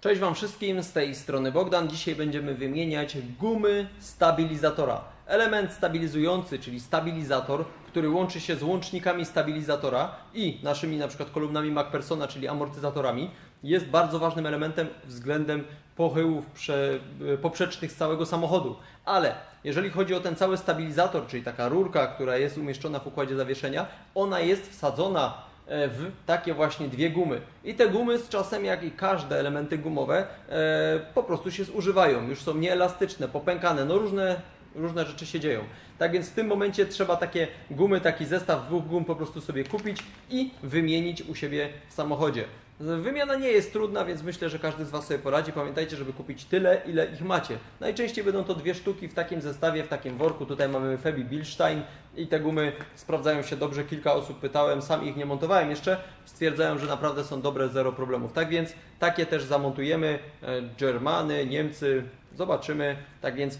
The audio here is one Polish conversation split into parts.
Cześć Wam wszystkim, z tej strony Bogdan. Dzisiaj będziemy wymieniać gumy stabilizatora. Element stabilizujący, czyli stabilizator, który łączy się z łącznikami stabilizatora i naszymi na przykład kolumnami MacPersona, czyli amortyzatorami, jest bardzo ważnym elementem względem pochyłów prze, poprzecznych z całego samochodu. Ale jeżeli chodzi o ten cały stabilizator, czyli taka rurka, która jest umieszczona w układzie zawieszenia, ona jest wsadzona w takie właśnie dwie gumy. I te gumy z czasem, jak i każde elementy gumowe, e, po prostu się zużywają. Już są nieelastyczne, popękane, no różne, różne rzeczy się dzieją. Tak więc w tym momencie trzeba takie gumy, taki zestaw dwóch gum po prostu sobie kupić i wymienić u siebie w samochodzie. Wymiana nie jest trudna, więc myślę, że każdy z Was sobie poradzi. Pamiętajcie, żeby kupić tyle, ile ich macie. Najczęściej będą to dwie sztuki w takim zestawie, w takim worku. Tutaj mamy Febi Bilstein i te gumy sprawdzają się dobrze. Kilka osób pytałem, sam ich nie montowałem jeszcze. Stwierdzają, że naprawdę są dobre, zero problemów. Tak więc takie też zamontujemy. E, Germany, Niemcy, zobaczymy. Tak więc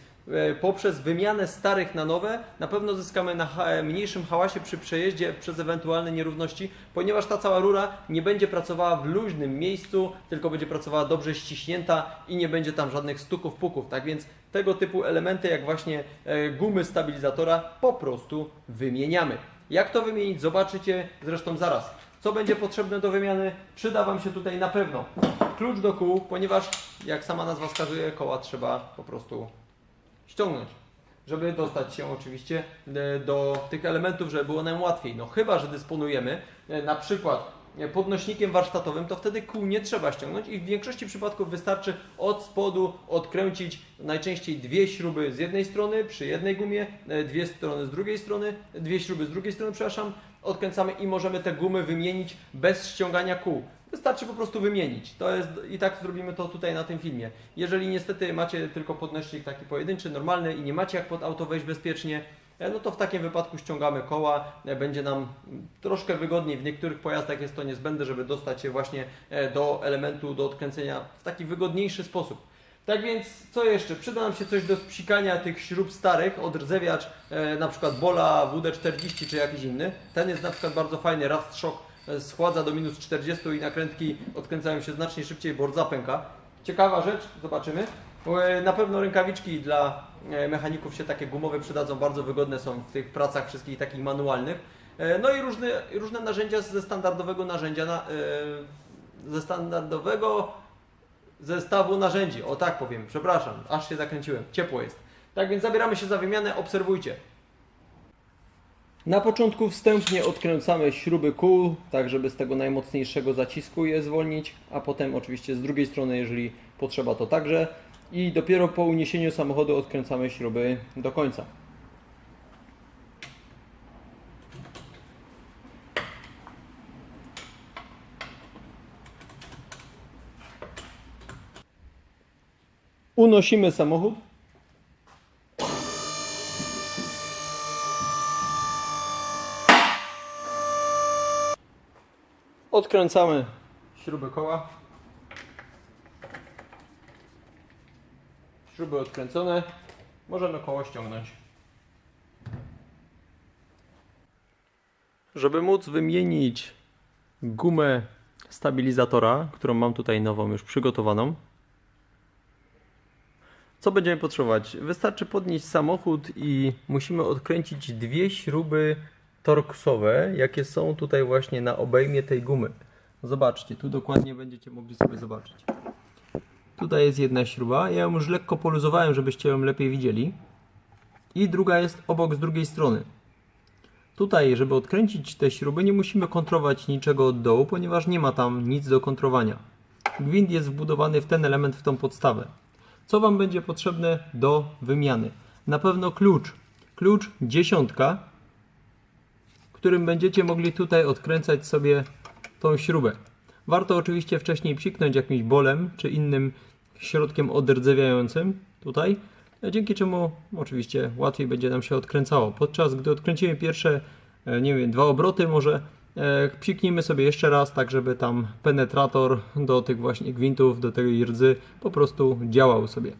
poprzez wymianę starych na nowe na pewno zyskamy na mniejszym hałasie przy przejeździe przez ewentualne nierówności, ponieważ ta cała rura nie będzie pracowała w luźnym miejscu, tylko będzie pracowała dobrze ściśnięta i nie będzie tam żadnych stuków, puków. Tak więc tego typu elementy, jak właśnie e, gumy stabilizatora, po prostu wymieniamy. Jak to wymienić, zobaczycie zresztą zaraz. Co będzie potrzebne do wymiany, przyda Wam się tutaj na pewno klucz do kół, ponieważ jak sama nazwa wskazuje, koła trzeba po prostu ściągnąć, żeby dostać się oczywiście e, do tych elementów, żeby było nam łatwiej. No chyba, że dysponujemy e, na przykład e, podnośnikiem warsztatowym, to wtedy kół nie trzeba ściągnąć i w większości przypadków wystarczy od spodu odkręcić najczęściej dwie śruby z jednej strony przy jednej gumie, dwie strony z drugiej strony, dwie śruby z drugiej strony, przepraszam, odkręcamy i możemy te gumy wymienić bez ściągania kół. Wystarczy po prostu wymienić. To jest i tak zrobimy to tutaj na tym filmie. Jeżeli niestety macie tylko podnośnik taki pojedynczy, normalny i nie macie jak pod auto wejść bezpiecznie, e, no to w takim wypadku ściągamy koła, e, będzie nam troszkę wygodniej. W niektórych pojazdach jest to niezbędne, żeby dostać się właśnie e, do elementu, do odkręcenia w taki wygodniejszy sposób. Tak więc, co jeszcze? Przyda nam się coś do spsikania tych śrub starych, odrdzewiacz, e, na przykład Bola WD-40 czy jakiś inny. Ten jest na przykład bardzo fajny, Rust Shock schładza do minus 40 i nakrętki odkręcają się znacznie szybciej, bo rdza pęka. Ciekawa rzecz, zobaczymy. E, Na pewno rękawiczki dla e, mechaników się takie gumowe przydadzą, bardzo wygodne są w tych pracach wszystkich takich manualnych. E, No i różne, różne narzędzia ze standardowego narzędzia, na, ze standardowego zestawu narzędzi. O tak powiem, przepraszam, aż się zakręciłem, ciepło jest. Tak więc zabieramy się za wymianę, obserwujcie. Na początku wstępnie odkręcamy śruby kół, tak żeby z tego najmocniejszego zacisku je zwolnić, a potem oczywiście z drugiej strony, jeżeli potrzeba to także. I dopiero po uniesieniu samochodu odkręcamy śruby do końca. Unosimy samochód. Odkręcamy śruby koła. Śruby odkręcone. Możemy koło ściągnąć. Żeby móc wymienić gumę stabilizatora, którą mam tutaj nową już przygotowaną, co będziemy potrzebować? Wystarczy podnieść samochód i musimy odkręcić dwie śruby torksowe, jakie są tutaj właśnie na obejmie tej gumy. Zobaczcie, tu dokładnie będziecie mogli sobie zobaczyć. Tutaj jest jedna śruba, ja ją już lekko poluzowałem, żebyście ją lepiej widzieli. I druga jest obok z drugiej strony. Tutaj, żeby odkręcić te śruby, nie musimy kontrować niczego od dołu, ponieważ nie ma tam nic do kontrowania. Gwint jest wbudowany w ten element, w tą podstawę. Co Wam będzie potrzebne do wymiany? Na pewno klucz. Klucz dziesiątka, którym będziecie mogli tutaj odkręcać sobie tą śrubę. Warto oczywiście wcześniej psiknąć jakimś bolem czy innym środkiem odrdzewiającym tutaj, dzięki czemu oczywiście łatwiej będzie nam się odkręcało. Podczas gdy odkręcimy pierwsze, e, nie wiem, dwa obroty może e, psiknijmy sobie jeszcze raz, tak żeby tam penetrator do tych właśnie gwintów, do tej rdzy po prostu działał sobie.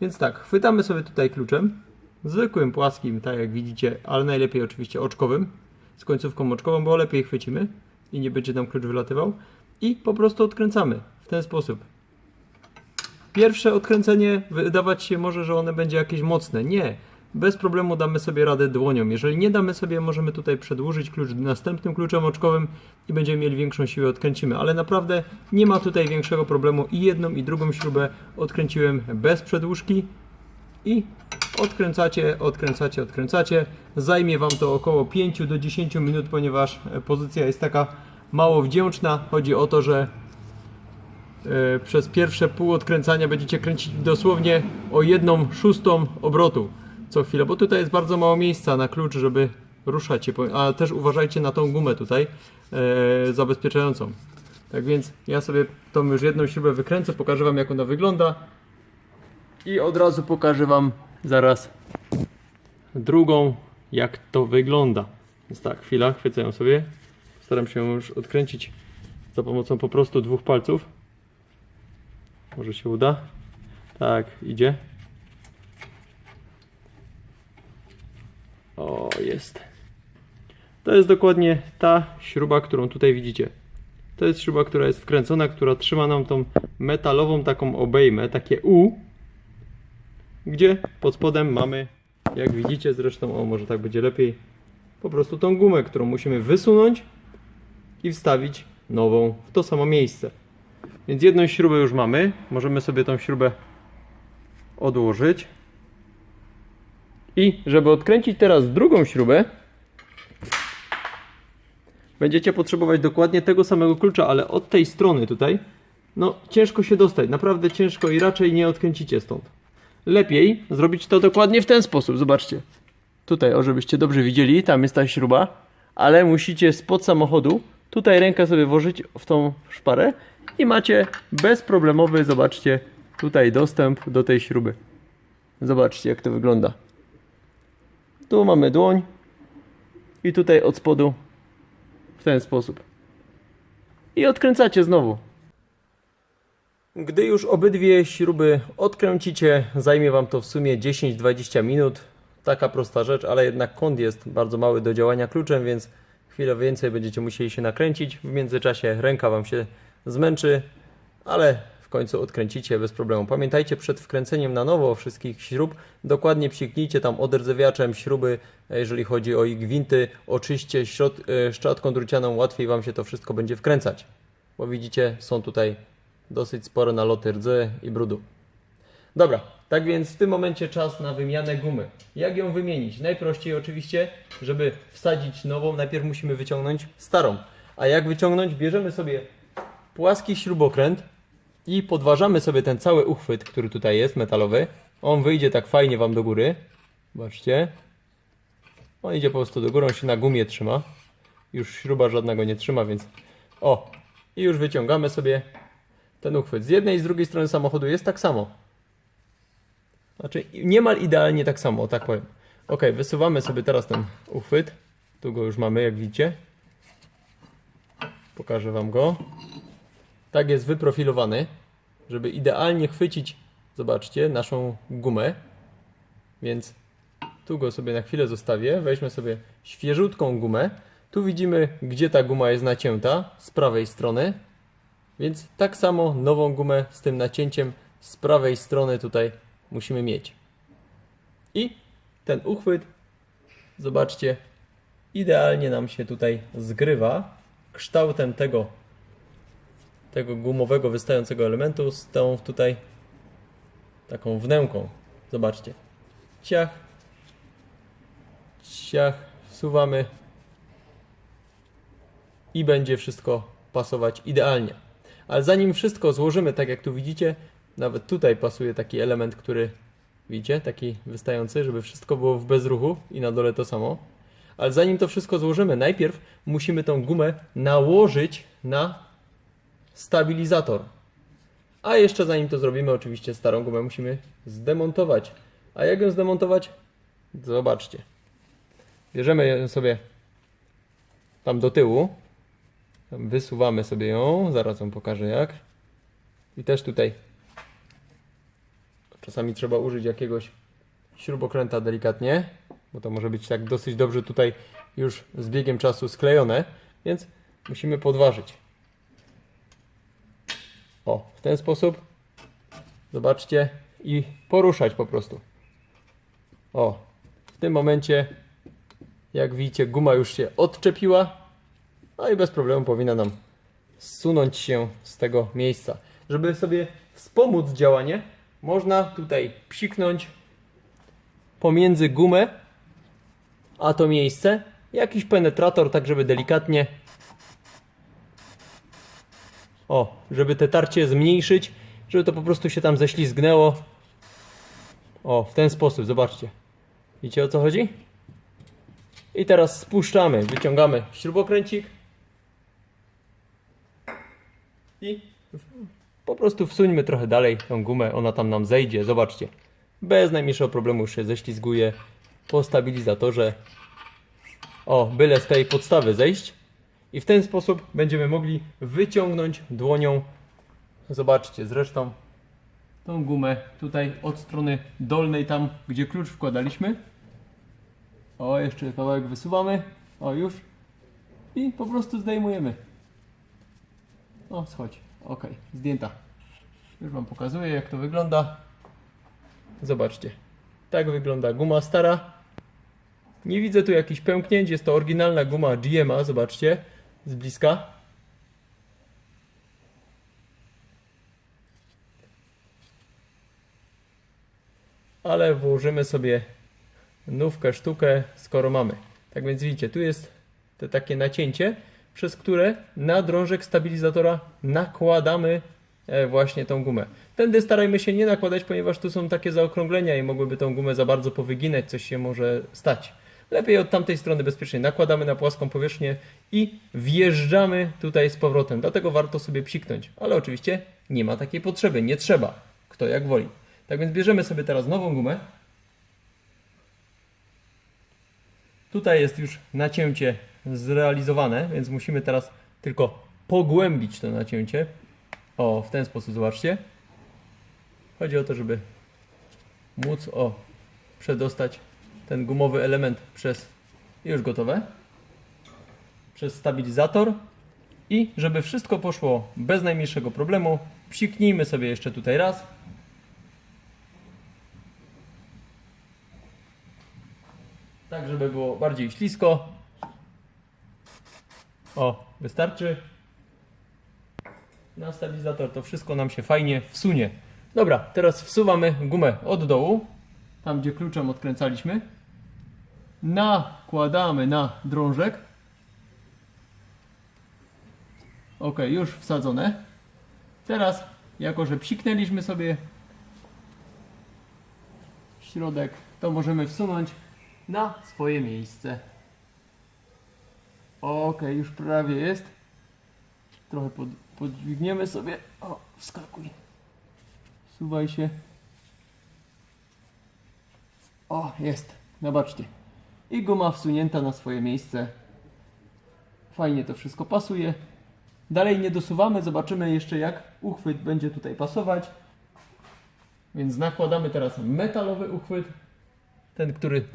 Więc tak, chwytamy sobie tutaj kluczem, zwykłym, płaskim, tak jak widzicie, ale najlepiej oczywiście oczkowym, z końcówką oczkową, bo lepiej chwycimy i nie będzie nam klucz wylatywał. I po prostu odkręcamy w ten sposób. Pierwsze odkręcenie wydawać się może, że one będzie jakieś mocne. Nie. Bez problemu damy sobie radę dłonią. Jeżeli nie damy sobie, możemy tutaj przedłużyć klucz następnym kluczem oczkowym i będziemy mieli większą siłę, odkręcimy. Ale naprawdę nie ma tutaj większego problemu i jedną i drugą śrubę odkręciłem bez przedłużki i odkręcacie, odkręcacie, odkręcacie. Zajmie Wam to około 5 do 10 minut, ponieważ e, pozycja jest taka mało wdzięczna. Chodzi o to, że e, przez pierwsze pół odkręcania będziecie kręcić dosłownie o jedną szóstą obrotu co chwilę, bo tutaj jest bardzo mało miejsca na klucz, żeby ruszać się, a też uważajcie na tą gumę tutaj e, zabezpieczającą. Tak więc ja sobie tą już jedną śrubę wykręcę, pokażę Wam jak ona wygląda i od razu pokażę Wam zaraz drugą, jak to wygląda. Więc tak, chwila, chwycę ją sobie. Staram się już odkręcić za pomocą po prostu dwóch palców. Może się uda. Tak, idzie. O, jest. To jest dokładnie ta śruba, którą tutaj widzicie. To jest śruba, która jest wkręcona, która trzyma nam tą metalową taką obejmę, takie U, gdzie pod spodem mamy, jak widzicie zresztą, o może tak będzie lepiej, po prostu tą gumę, którą musimy wysunąć i wstawić nową w to samo miejsce. Więc jedną śrubę już mamy, możemy sobie tą śrubę odłożyć. I żeby odkręcić teraz drugą śrubę, będziecie potrzebować dokładnie tego samego klucza, ale od tej strony tutaj, no ciężko się dostać, naprawdę ciężko i raczej nie odkręcicie stąd. Lepiej zrobić to dokładnie w ten sposób, zobaczcie. Tutaj, o żebyście dobrze widzieli, tam jest ta śruba, ale musicie spod samochodu tutaj rękę sobie włożyć w tą szparę i macie bezproblemowy, zobaczcie, tutaj dostęp do tej śruby. Zobaczcie jak to wygląda. Tu mamy dłoń i tutaj od spodu w ten sposób. I odkręcacie znowu. Gdy już obydwie śruby odkręcicie, zajmie Wam to w sumie 10-20 minut. Taka prosta rzecz, ale jednak kąt jest bardzo mały do działania kluczem, więc chwilę więcej będziecie musieli się nakręcić. W międzyczasie ręka Wam się zmęczy, ale w końcu odkręcicie bez problemu. Pamiętajcie przed wkręceniem na nowo wszystkich śrub, dokładnie psiknijcie tam oderdzewiaczem śruby, jeżeli chodzi o ich gwinty, oczyście e, szczotką drucianą, łatwiej Wam się to wszystko będzie wkręcać. Bo widzicie, są tutaj dosyć spore naloty rdzy i brudu. Dobra, tak więc w tym momencie czas na wymianę gumy. Jak ją wymienić? Najprościej oczywiście, żeby wsadzić nową, najpierw musimy wyciągnąć starą. A jak wyciągnąć? Bierzemy sobie płaski śrubokręt i podważamy sobie ten cały uchwyt, który tutaj jest, metalowy. On wyjdzie tak fajnie Wam do góry. Zobaczcie. On idzie po prostu do góry, on się na gumie trzyma. Już śruba żadnego nie trzyma, więc... O! I już wyciągamy sobie ten uchwyt. Z jednej i z drugiej strony samochodu jest tak samo. Znaczy niemal idealnie tak samo, tak powiem. Ok, wysuwamy sobie teraz ten uchwyt. Tu go już mamy, jak widzicie. Pokażę Wam go. Tak jest wyprofilowany, żeby idealnie chwycić, zobaczcie, naszą gumę. Więc tu go sobie na chwilę zostawię. Weźmy sobie świeżutką gumę. Tu widzimy, gdzie ta guma jest nacięta z prawej strony. Więc tak samo nową gumę z tym nacięciem z prawej strony tutaj musimy mieć. I ten uchwyt, zobaczcie, idealnie nam się tutaj zgrywa kształtem tego, tego gumowego wystającego elementu z tą tutaj taką wnęką. Zobaczcie. Ciach, ciach, wsuwamy i będzie wszystko pasować idealnie. Ale zanim wszystko złożymy, tak jak tu widzicie, nawet tutaj pasuje taki element, który widzicie, taki wystający, żeby wszystko było w bezruchu i na dole to samo. Ale zanim to wszystko złożymy, najpierw musimy tą gumę nałożyć na stabilizator. A jeszcze zanim to zrobimy, oczywiście starą gumę musimy zdemontować. A jak ją zdemontować? Zobaczcie. Bierzemy ją sobie tam do tyłu. Wysuwamy sobie ją, zaraz wam pokażę jak. I też tutaj czasami trzeba użyć jakiegoś śrubokręta delikatnie, bo to może być tak dosyć dobrze tutaj już z biegiem czasu sklejone, więc musimy podważyć. O, w ten sposób. Zobaczcie i poruszać po prostu. O, w tym momencie, jak widzicie, guma już się odczepiła. No i bez problemu powinna nam zsunąć się z tego miejsca. Żeby sobie wspomóc działanie, można tutaj psiknąć pomiędzy gumę a to miejsce jakiś penetrator, tak żeby delikatnie o, żeby te tarcie zmniejszyć, żeby to po prostu się tam ześlizgnęło. O, w ten sposób, zobaczcie. Widzicie o co chodzi? I teraz spuszczamy, wyciągamy śrubokręcik i po prostu wsuńmy trochę dalej tą gumę, ona tam nam zejdzie, zobaczcie. Bez najmniejszego problemu już się ześlizguje po stabilizatorze. O, byle z tej podstawy zejść. I w ten sposób będziemy mogli wyciągnąć dłonią. Zobaczcie, zresztą tą gumę tutaj od strony dolnej, tam gdzie klucz wkładaliśmy. O, jeszcze kawałek wysuwamy. O, już. I po prostu zdejmujemy. O, schodź. Ok, zdjęta. Już Wam pokazuję, jak to wygląda. Zobaczcie. Tak wygląda guma stara. Nie widzę tu jakichś pęknięć. Jest to oryginalna guma GMA. Zobaczcie z bliska. Ale włożymy sobie nówkę, sztukę, skoro mamy. Tak więc widzicie, tu jest to takie nacięcie, przez które na drążek stabilizatora nakładamy e, właśnie tą gumę. Tędy starajmy się nie nakładać, ponieważ tu są takie zaokrąglenia i mogłyby tą gumę za bardzo powyginać, coś się może stać. Lepiej od tamtej strony bezpiecznie nakładamy na płaską powierzchnię i wjeżdżamy tutaj z powrotem. Dlatego warto sobie psiknąć. Ale oczywiście nie ma takiej potrzeby, nie trzeba. Kto jak woli. Tak więc bierzemy sobie teraz nową gumę. Tutaj jest już nacięcie zrealizowane, więc musimy teraz tylko pogłębić to nacięcie. O, w ten sposób, zobaczcie. Chodzi o to, żeby móc o przedostać ten gumowy element przez już gotowe przez stabilizator i żeby wszystko poszło bez najmniejszego problemu psiknijmy sobie jeszcze tutaj raz tak żeby było bardziej ślisko o wystarczy na stabilizator to wszystko nam się fajnie wsunie dobra teraz wsuwamy gumę od dołu tam gdzie kluczem odkręcaliśmy nakładamy na drążek. Ok, już wsadzone. Teraz, jako że psiknęliśmy sobie środek, to możemy wsunąć na swoje miejsce. Ok, już prawie jest. Trochę pod, podźwigniemy sobie. O, wskakuj. Suwaj się. O, jest. Zobaczcie i guma wsunięta na swoje miejsce. Fajnie to wszystko pasuje. Dalej nie dosuwamy, zobaczymy jeszcze jak uchwyt będzie tutaj pasować. Więc nakładamy teraz metalowy uchwyt. Ten, który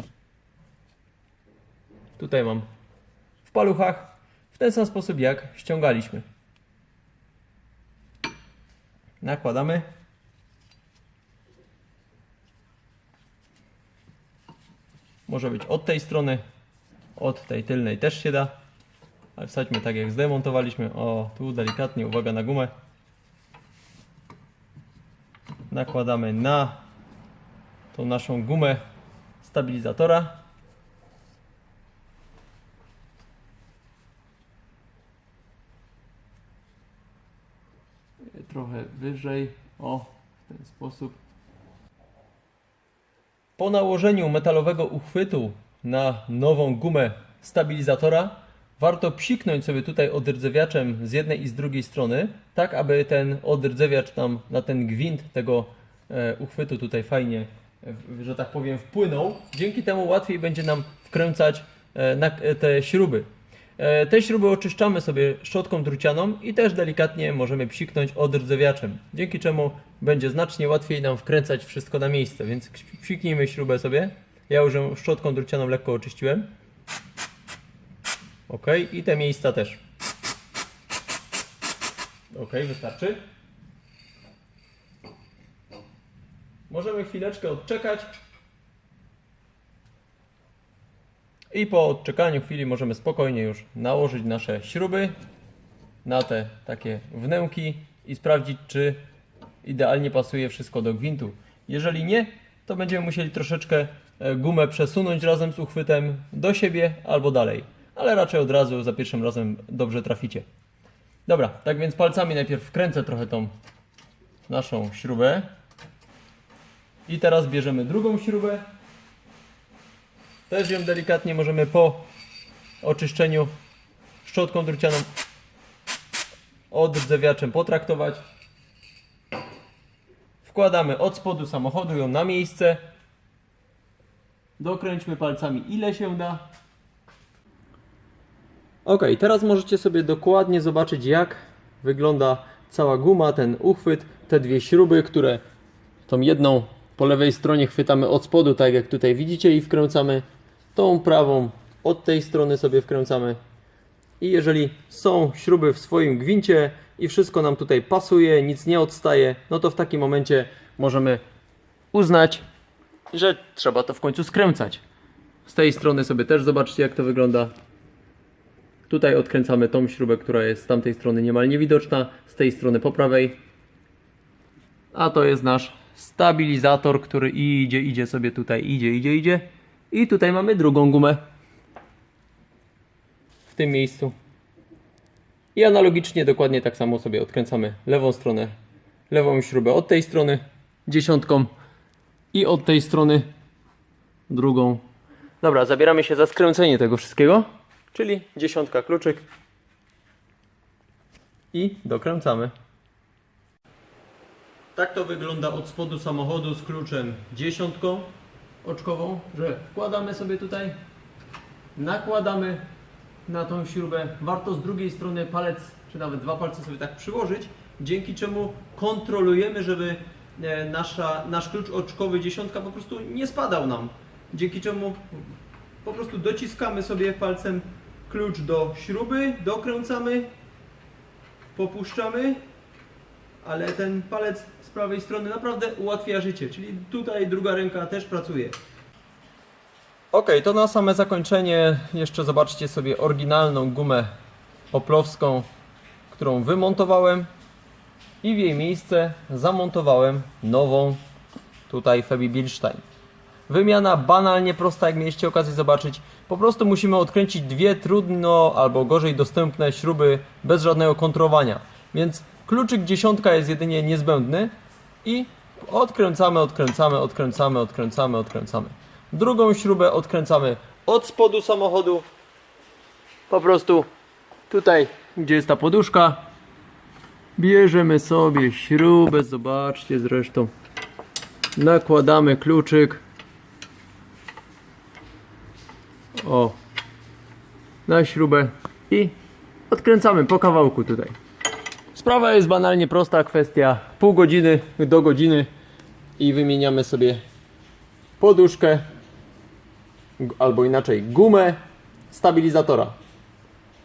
tutaj mam w paluchach. W ten sam sposób jak ściągaliśmy. Nakładamy. Może być od tej strony, od tej tylnej też się da. Ale wsadźmy tak jak zdemontowaliśmy. O, tu delikatnie, uwaga na gumę. Nakładamy na tą naszą gumę stabilizatora. Trochę wyżej. O, w ten sposób. Po nałożeniu metalowego uchwytu na nową gumę stabilizatora warto psiknąć sobie tutaj odrdzewiaczem z jednej i z drugiej strony, tak aby ten odrdzewiacz tam na ten gwint tego e, uchwytu tutaj fajnie, że tak powiem, wpłynął. Dzięki temu łatwiej będzie nam wkręcać e, e, te śruby. E, Te śruby oczyszczamy sobie szczotką drucianą i też delikatnie możemy psiknąć odrdzewiaczem, dzięki czemu będzie znacznie łatwiej nam wkręcać wszystko na miejsce, więc psiknijmy śrubę sobie. Ja już ją szczotką drucianą lekko oczyściłem. Ok, i te miejsca też. Ok, wystarczy. Możemy chwileczkę odczekać. I po odczekaniu chwili możemy spokojnie już nałożyć nasze śruby na te takie wnęki i sprawdzić, czy idealnie pasuje wszystko do gwintu. Jeżeli nie, to będziemy musieli troszeczkę e, gumę przesunąć razem z uchwytem do siebie albo dalej. Ale raczej od razu za pierwszym razem dobrze traficie. Dobra, tak więc palcami najpierw wkręcę trochę tą naszą śrubę. I teraz bierzemy drugą śrubę. Też ją delikatnie możemy po oczyszczeniu szczotką drucianą odrdzewiaczem potraktować. Wkładamy od spodu samochodu ją na miejsce. Dokręćmy palcami ile się da. Ok, teraz możecie sobie dokładnie zobaczyć jak wygląda cała guma, ten uchwyt, te dwie śruby, które tą jedną po lewej stronie chwytamy od spodu, tak jak tutaj widzicie i wkręcamy tą prawą od tej strony sobie wkręcamy i jeżeli są śruby w swoim gwincie i wszystko nam tutaj pasuje, nic nie odstaje, no to w takim momencie możemy uznać, że trzeba to w końcu skręcać. Z tej strony sobie też zobaczcie jak to wygląda. Tutaj odkręcamy tą śrubę, która jest z tamtej strony niemal niewidoczna, z tej strony po prawej. A to jest nasz stabilizator, który idzie, idzie sobie tutaj, idzie, idzie, idzie. I tutaj mamy drugą gumę w tym miejscu. I analogicznie dokładnie tak samo sobie odkręcamy lewą stronę, lewą śrubę od tej strony dziesiątką i od tej strony drugą. Dobra, zabieramy się za skręcenie tego wszystkiego, czyli dziesiątka kluczyk i dokręcamy. Tak to wygląda od spodu samochodu z kluczem dziesiątką oczkową, że wkładamy sobie tutaj, nakładamy na tą śrubę. Warto z drugiej strony palec, czy nawet dwa palce sobie tak przyłożyć, dzięki czemu kontrolujemy, żeby e, nasza, nasz klucz oczkowy dziesiątka po prostu nie spadał nam. Dzięki czemu po prostu dociskamy sobie palcem klucz do śruby, dokręcamy, popuszczamy, ale ten palec z prawej strony naprawdę ułatwia życie, czyli tutaj druga ręka też pracuje. Ok, to na same zakończenie jeszcze zobaczcie sobie oryginalną gumę oplowską, którą wymontowałem i w jej miejsce zamontowałem nową tutaj Febi Bilstein. Wymiana banalnie prosta, jak mieliście okazję zobaczyć. Po prostu musimy odkręcić dwie trudno albo gorzej dostępne śruby bez żadnego kontrolowania. Więc kluczyk dziesiątka jest jedynie niezbędny i odkręcamy, odkręcamy, odkręcamy, odkręcamy, odkręcamy. Drugą śrubę odkręcamy od spodu samochodu. Po prostu tutaj, gdzie jest ta poduszka, bierzemy sobie śrubę, zobaczcie zresztą. Nakładamy kluczyk. O. Na śrubę i odkręcamy po kawałku tutaj. Sprawa jest banalnie prosta, kwestia pół godziny do godziny i wymieniamy sobie poduszkę albo inaczej gumę stabilizatora.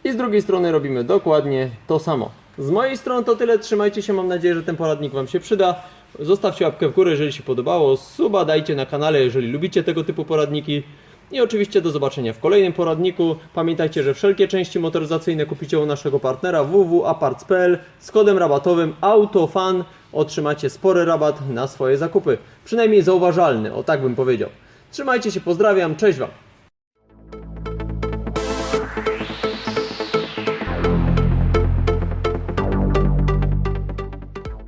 I z drugiej strony robimy dokładnie to samo. Z mojej strony to tyle, trzymajcie się, mam nadzieję, że ten poradnik Wam się przyda. Zostawcie łapkę w górę, jeżeli się podobało, suba dajcie na kanale, jeżeli lubicie tego typu poradniki. I oczywiście do zobaczenia w kolejnym poradniku. Pamiętajcie, że wszelkie części motoryzacyjne kupicie u naszego partnera www.aparts.pl z kodem rabatowym AUTOFAN otrzymacie spory rabat na swoje zakupy. Przynajmniej zauważalny, o tak bym powiedział. Trzymajcie się, pozdrawiam, cześć Wam.